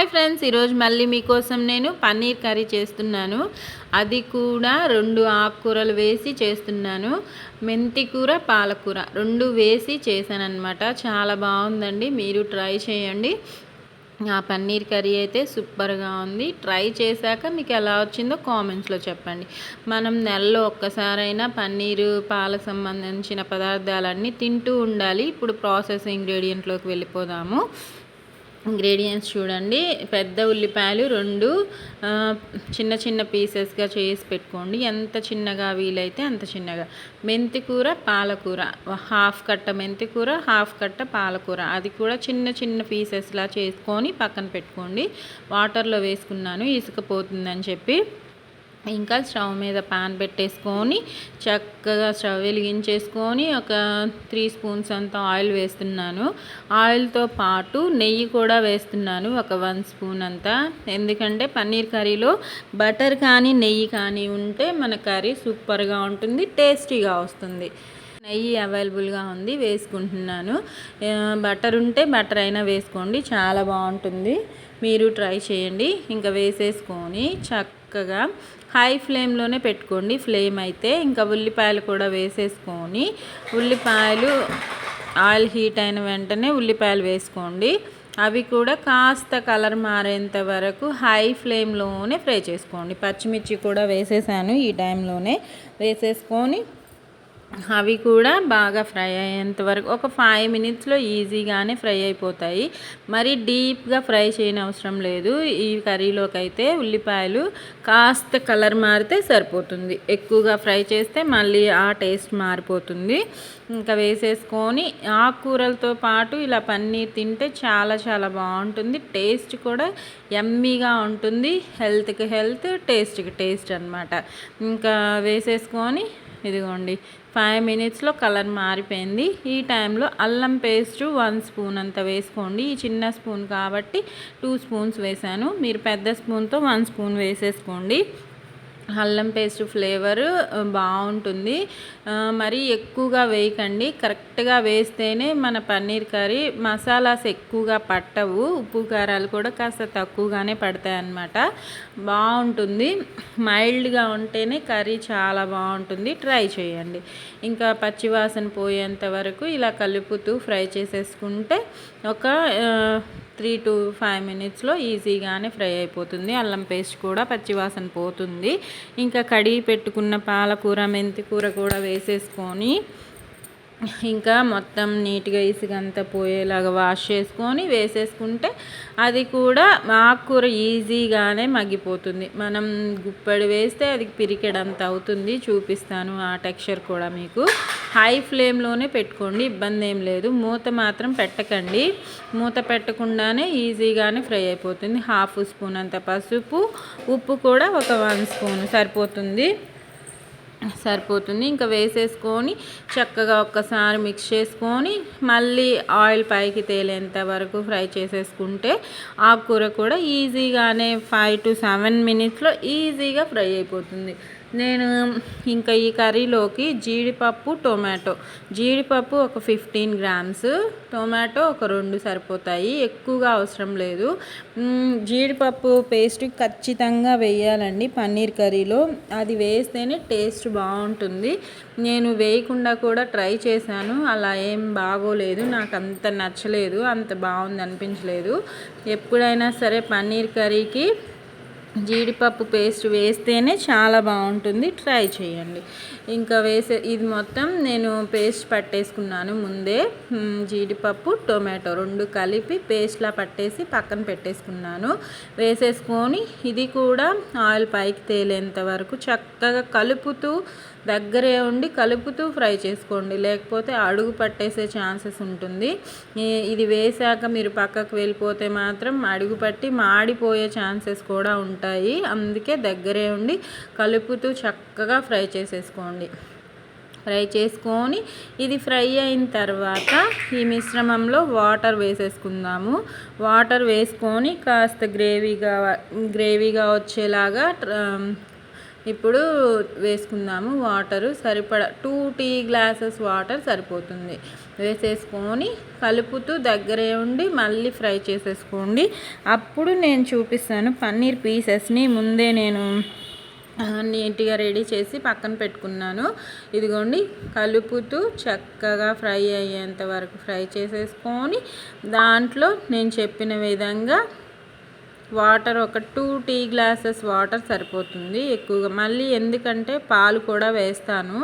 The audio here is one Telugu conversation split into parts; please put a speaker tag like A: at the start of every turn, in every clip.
A: హాయ్ ఫ్రెండ్స్ ఈరోజు మళ్ళీ మీకోసం నేను పన్నీర్ కర్రీ చేస్తున్నాను. అది కూడా రెండు ఆకుకూరలు వేసి చేస్తున్నాను. మెంతి కూర పాలకూర రెండు వేసి చేశాను చాలా బాగుందండి. మీరు ట్రై చేయండి. ఆ పన్నీర్ కర్రీ అయితే సూపర్గా ఉంది. ట్రై చేశాక మీకు ఎలా వచ్చిందో కామెంట్స్లో చెప్పండి. మనం నెలలో ఒక్కసారైనా పన్నీరు పాలకు సంబంధించిన పదార్థాలన్నీ తింటూ ఉండాలి. ఇప్పుడు ప్రాసెస్ ఇంగ్రీడియంట్లోకి వెళ్ళిపోదాము. ఇంగ్రీడియంట్స్ చూడండి. పెద్ద ఉల్లిపాయలు రెండు చిన్న చిన్న పీసెస్గా చేసి పెట్టుకోండి. ఎంత చిన్నగా వీలైతే అంత చిన్నగా. మెంతికూర పాలకూర. హాఫ్ కట్ట మెంతికూర హాఫ్ కట్ట పాలకూర. అది కూడా చిన్న చిన్న పీసెస్లా చేసుకొని పక్కన పెట్టుకోండి. వాటర్లో వేసుకున్నాను ఇసుకపోతుందని చెప్పి. ఇంకా స్టవ్ మీద పాన్ పెట్టేసుకొని చక్కగా స్టవ్ వెలిగించేసుకొని ఒక త్రీ స్పూన్స్ అంత ఆయిల్ వేస్తున్నాను. ఆయిల్తో పాటు నెయ్యి కూడా వేస్తున్నాను ఒక వన్ స్పూన్ అంతా. ఎందుకంటే పన్నీర్ కర్రీలో బటర్ కానీ నెయ్యి కానీ ఉంటే మన కర్రీ సూపర్గా ఉంటుంది టేస్టీగా వస్తుంది. నెయ్యి అవైలబుల్గా ఉంది వేసుకుంటున్నాను. బటర్ ఉంటే బటర్ అయినా వేసుకోండి చాలా బాగుంటుంది. మీరు ట్రై చేయండి. ఇంకా వేసేసుకొని చక్క చక్కగా హై ఫ్లేమ్లోనే పెట్టుకోండి. ఫ్లేమ్ అయితే ఇంకా ఉల్లిపాయలు కూడా వేసేసుకొని ఉల్లిపాయలు ఆయిల్ హీట్ అయిన వెంటనే ఉల్లిపాయలు వేసుకోండి. అవి కూడా కాస్త కలర్ మారేంత వరకు హై ఫ్లేమ్లోనే ఫ్రై చేసుకోండి. పచ్చిమిర్చి కూడా వేసేసాను ఈ టైంలోనే. వేసేసుకొని అవి కూడా బాగా ఫ్రై అయ్యేంత వరకు ఒక ఫైవ్ మినిట్స్లో ఈజీగానే ఫ్రై అయిపోతాయి. మరి డీప్గా ఫ్రై చేయని అవసరం లేదు. ఈ కర్రీలోకి అయితే ఉల్లిపాయలు కాస్త కలర్ మారితే సరిపోతుంది. ఎక్కువగా ఫ్రై చేస్తే మళ్ళీ ఆ టేస్ట్ మారిపోతుంది. ఇంకా వేసేసుకొని ఆకుకూరలతో పాటు ఇలా పన్నీర్ తింటే చాలా చాలా బాగుంటుంది. టేస్ట్ కూడా ఎమ్మీగా ఉంటుంది. హెల్త్కి హెల్త్ టేస్ట్కి టేస్ట్ అనమాట ఇంకా వేసేసుకొని ఇదిగోండి. ఫైవ్ మినిట్స్లో కలర్ మారిపోయింది. ఈ టైంలో అల్లం పేస్ట్ వన్ స్పూన్ అంత వేసుకోండి. ఈ చిన్న స్పూన్ కాబట్టి టూ స్పూన్స్ వేసాను. మీరు పెద్ద స్పూన్తో వన్ స్పూన్ వేసేసుకోండి. అల్లం పేస్ట్ ఫ్లేవర్ బాగుంటుంది. మరి ఎక్కువగా వేయకండి. కరెక్ట్గా వేస్తేనే మన పన్నీర్ కర్రీ మసాలాస్ ఎక్కువగా పట్టవు. ఉప్పు కారాలు కూడా కాస్త తక్కువగానే పడతాయి అన్నమాట. బాగుంటుంది. మైల్డ్గా ఉంటేనే కర్రీ చాలా బాగుంటుంది. ట్రై చేయండి. ఇంకా పచ్చివాసన పోయేంత వరకు ఇలా కలుపుతూ ఫ్రై చేసేసుకుంటే ఒక త్రీ టు ఫైవ్ మినిట్స్లో ఈజీగానే ఫ్రై అయిపోతుంది. అల్లం పేస్ట్ కూడా పచ్చివాసన పోతుంది. ఇంకా కడిగి పెట్టుకున్న పాలకూర మెంతికూర కూడా వేసేసుకొని ఇంకా మొత్తం నీట్గా ఇసుగంతా పోయేలాగా వాష్ చేసుకొని వేసేసుకుంటే అది కూడా ఆకుకూర ఈజీగానే మగ్గిపోతుంది. మనం గుప్పడి వేస్తే అది పిరికెడంత అవుతుంది. చూపిస్తాను ఆ టెక్స్చర్ కూడా మీకు. హై ఫ్లేమ్లోనే పెట్టుకోండి. ఇబ్బంది ఏం లేదు. మూత మాత్రం పెట్టకండి. మూత పెట్టకుండానే ఈజీగానే ఫ్రై అయిపోతుంది. హాఫ్ స్పూన్ అంత పసుపు. ఉప్పు కూడా ఒక వన్ స్పూన్ సరిపోతుంది. సరిపోతుంది. ఇంకా వేసేసుకొని చక్కగా ఒక్కసారి మిక్స్ చేసుకొని మళ్ళీ ఆయిల్ పైకి తేలేంత వరకు ఫ్రై చేసేసుకుంటే ఆకుకూర కూడా ఈజీగానే ఫైవ్ టు సెవెన్ మినిట్స్లో ఈజీగా ఫ్రై అయిపోతుంది. నేను ఇంకా ఈ కర్రీలోకి జీడిపప్పు టొమాటో. జీడిపప్పు ఒక ఫిఫ్టీన్ గ్రామ్స్ టొమాటో ఒక రెండు సరిపోతాయి ఎక్కువగా అవసరం లేదు. జీడిపప్పు పేస్ట్ ఖచ్చితంగా వేయాలండి పన్నీర్ కర్రీలో. అది వేస్తేనే టేస్ట్ బాగుంటుంది. నేను వేయకుండా కూడా ట్రై చేశాను అలా ఏం బాగోలేదు నాకు అంత నచ్చలేదు అంత బాగుంది అనిపించలేదు. ఎప్పుడైనా సరే పన్నీర్ కర్రీకి జీడిపప్పు పేస్ట్ వేస్తేనే చాలా బాగుంటుంది. ట్రై చేయండి. ఇంకా వేసే ఇది మొత్తం నేను పేస్ట్ పట్టేసుకున్నాను ముందే. జీడిపప్పు టొమాటో రెండు కలిపి పేస్ట్లా పట్టేసి పక్కన పెట్టేసుకున్నాను. వేసేసుకొని ఇది కూడా ఆయిల్ పైకి తేలేంత వరకు చక్కగా కలుపుతూ దగ్గరే ఉండి కలుపుతూ ఫ్రై చేసుకోండి. లేకపోతే అడుగు పట్టేసే ఛాన్సెస్ ఉంటుంది. ఇది వేసాక మీరు పక్కకు వెళ్ళిపోతే మాత్రం అడుగు పట్టి మాడిపోయే ఛాన్సెస్ కూడా ఉంటుంది ఉంటాయి. అందుకే దగ్గరే ఉండి కలుపుతూ చక్కగా ఫ్రై చేసేసుకోండి. ఫ్రై చేసుకొని ఇది ఫ్రై అయిన తర్వాత ఈ మిశ్రమంలో వాటర్ వేసేసుకుందాము. వాటర్ వేసుకొని కాస్త గ్రేవీగా గ్రేవీగా వచ్చేలాగా ఇప్పుడు వేసుకుందాము వాటరు సరిపడ టూ టీ గ్లాసెస్ వాటర్ సరిపోతుంది. వేసేసుకొని కలుపుతూ దగ్గరే ఉండి మళ్ళీ ఫ్రై చేసేసుకోండి. అప్పుడు నేను చూపిస్తాను పన్నీర్ పీసెస్ని ముందే నేను నీట్గా రెడీ చేసి పక్కన పెట్టుకున్నాను. ఇదిగోండి కలుపుతూ చక్కగా ఫ్రై అయ్యేంత వరకు ఫ్రై చేసేసుకొని దాంట్లో నేను చెప్పిన విధంగా వాటర్ ఒక టూ టీ గ్లాసెస్ వాటర్ సరిపోతుంది ఎక్కువగా. మళ్ళీ ఎందుకంటే పాలు కూడా వేస్తాను.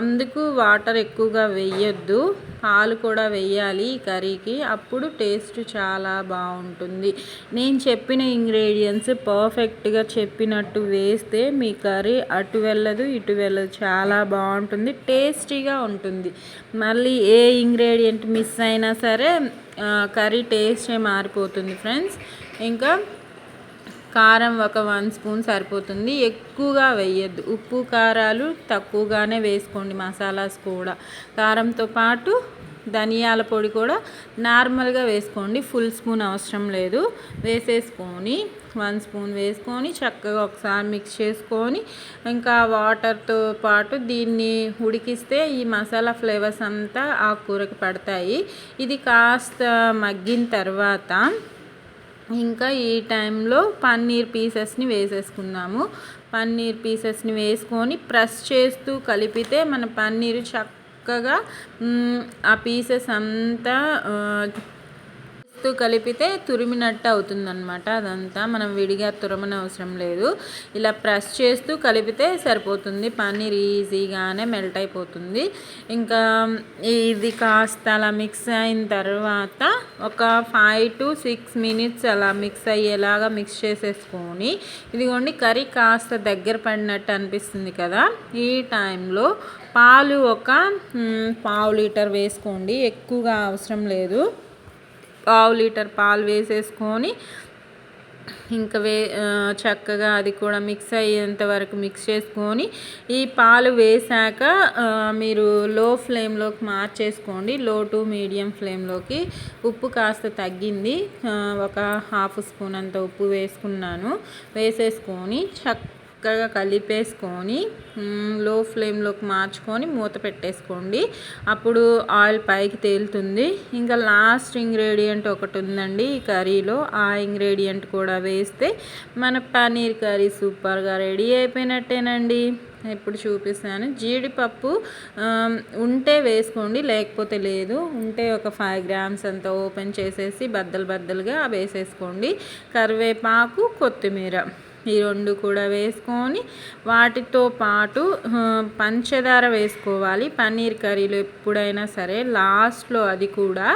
A: అందుకు వాటర్ ఎక్కువగా వేయొద్దు. పాలు కూడా వేయాలి ఈ కర్రీకి. అప్పుడు టేస్ట్ చాలా బాగుంటుంది. నేను చెప్పిన ఇంగ్రీడియంట్స్ పర్ఫెక్ట్గా చెప్పినట్టు వేస్తే మీ కర్రీ అటు వెళ్ళదు ఇటు వెళ్ళదు. చాలా బాగుంటుంది టేస్టీగా ఉంటుంది. మళ్ళీ ఏ ఇంగ్రీడియంట్ మిస్ అయినా సరే కర్రీ టేస్టే మారిపోతుంది ఫ్రెండ్స్. ఇంకా కారం ఒక వన్ స్పూన్ సరిపోతుంది. ఎక్కువగా వేయద్దు. ఉప్పు కారాలు తక్కువగానే వేసుకోండి మసాలాస్ కూడా. కారంతో పాటు ధనియాల పొడి కూడా నార్మల్గా వేసుకోండి. ఫుల్ స్పూన్ అవసరం లేదు. వేసేసుకొని వన్ స్పూన్ వేసుకొని చక్కగా ఒకసారి మిక్స్ చేసుకొని ఇంకా వాటర్తో పాటు దీన్ని ఉడికిస్తే ఈ మసాలా ఫ్లేవర్స్ అంతా ఆ కూరకు పడతాయి. ఇది కాస్త మగ్గిన తర్వాత ఇంకా ఈ టైంలో పన్నీర్ పీసెస్ని వేసేసుకుందాము. పన్నీర్ పీసెస్ని వేసుకొని ప్రెస్ చేస్తూ కలిపితే మన పన్నీరు చక్కగా ఆ పీసెస్ అంతా కలిపితే తురిమినట్టు అవుతుందన్నమాట అదంతా. మనం విడిగా తురమని అవసరం లేదు. ఇలా ప్రెస్ చేస్తూ కలిపితే సరిపోతుంది. పన్నీర్ ఈజీగానే మెల్ట్ అయిపోతుంది. ఇంకా ఇది కాస్త అలా మిక్స్ అయిన తర్వాత ఒక ఫైవ్ టు సిక్స్ మినిట్స్ అలా మిక్స్ అయ్యేలాగా మిక్స్ చేసేసుకొని ఇదిగోండి కర్రీ కాస్త దగ్గర పడినట్టు అనిపిస్తుంది కదా. ఈ టైంలో పాలు ఒక పావు లీటర్ వేసుకోండి. ఎక్కువగా అవసరం లేదు. పావు లీటర్ పాలు వేసేసుకొని ఇంకా వే చక్కగా అది కూడా మిక్స్ అయ్యేంత వరకు మిక్స్ చేసుకొని ఈ పాలు వేసాక మీరు లో ఫ్లేమ్లోకి మార్చేసుకోండి. లో టు మీడియం ఫ్లేమ్లోకి ఉప్పు కాస్త తగ్గింది. ఒక హాఫ్ స్పూన్ అంత ఉప్పు వేసుకున్నాను. వేసేసుకొని చక్క చక్కగా కలిపేసుకొని లో ఫ్లేమ్లోకి మార్చుకొని మూత పెట్టేసుకోండి. అప్పుడు ఆయిల్ పైకి తేలుతుంది. ఇంకా లాస్ట్ ఇంగ్రీడియంట్ ఒకటి ఉందండి ఈ కర్రీలో. ఆ ఇంగ్రీడియంట్ కూడా వేస్తే మన పన్నీర్ కర్రీ సూపర్గా రెడీ అయిపోయినట్టేనండి. ఇప్పుడు చూపిస్తాను. జీడిపప్పు ఉంటే వేసుకోండి లేకపోతే లేదు. ఉంటే ఒక ఫైవ్ గ్రామ్స్ అంత ఓపెన్ చేసేసి బద్దలు బద్దలుగా వేసేసుకోండి. కరివేపాకు కొత్తిమీర. ఈ రెండు కూడా వేసుకొని వాటితో పాటు పంచదార వేసుకోవాలి. పన్నీర్ కర్రీలో ఎప్పుడైనా సరే లాస్ట్లో అది కూడా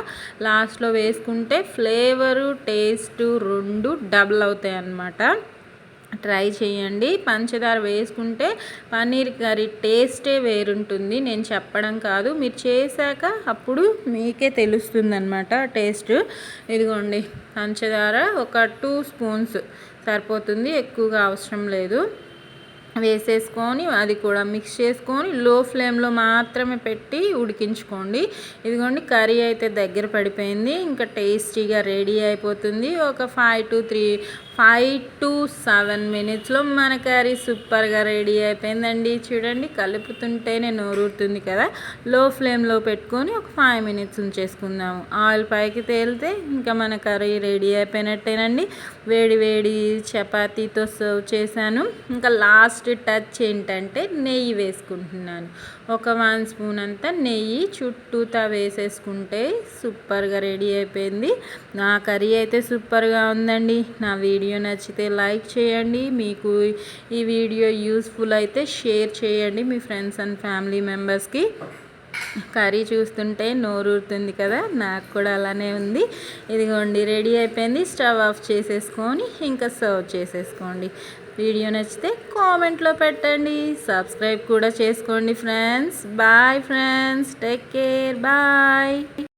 A: లాస్ట్లో వేసుకుంటే ఫ్లేవరు టేస్ట్ రెండు డబుల్ అవుతాయి అన్నమాట ట్రై చేయండి. పంచదార వేసుకుంటే పన్నీర్ కర్రీ టేస్టే వేరుంటుంది. నేను చెప్పడం కాదు. మీరు చేశాక అప్పుడు మీకే తెలుస్తుందనమాట టేస్ట్. ఇదిగోండి పంచదార ఒక టూ స్పూన్స్ సరిపోతుంది. ఎక్కువగా అవసరం లేదు. వేసేసుకొని అది కూడా మిక్స్ చేసుకొని లో ఫ్లేమ్లో మాత్రమే పెట్టి ఉడికించుకోండి. ఇదిగోండి కర్రీ అయితే దగ్గర పడిపోయింది. ఇంకా టేస్టీగా రెడీ అయిపోతుంది. ఒక five to three five to seven మినిట్స్లో మన కర్రీ సూపర్గా రెడీ అయిపోయిందండి. చూడండి కలుపుతుంటేనే నోరుతుంది కదా. లో ఫ్లేమ్లో పెట్టుకొని ఒక ఫైవ్ మినిట్స్ ఉంచేసుకుందాము. ఆయిల్ పైకి తేలితే ఇంకా మన కర్రీ రెడీ అయిపోయినట్టేనండి. వేడి వేడి చపాతీతో సర్వ్ చేశాను. ఇంకా లాస్ట్ టచ్ ఏంటంటే నెయ్యి వేసుకుంటున్నాను. ఒక వన్ స్పూన్ అంతా నెయ్యి చుట్టూతా వేసేసుకుంటే సూపర్గా రెడీ అయిపోయింది. నా కర్రీ అయితే సూపర్గా ఉందండి. నా వీడియో వీడియో నచ్చితే లైక్ చేయండి మీకు ఈ వీడియో యూస్ఫుల్ అయితే షేర్ చేయండి మీ ఫ్రెండ్స్ అండ్ ఫ్యామిలీ మెంబర్స్కి. కర్రీ చూస్తుంటే నోరూరుతుంది కదా నాకు కూడా అలానే ఉంది. ఇదిగోండి రెడీ అయిపోయింది. స్టవ్ ఆఫ్ చేసేసుకొని ఇంకా సర్వ్ చేసేసుకోండి. వీడియో నచ్చితే కామెంట్లో పెట్టండి సబ్స్క్రైబ్ కూడా చేసుకోండి friends. Bye friends take care bye.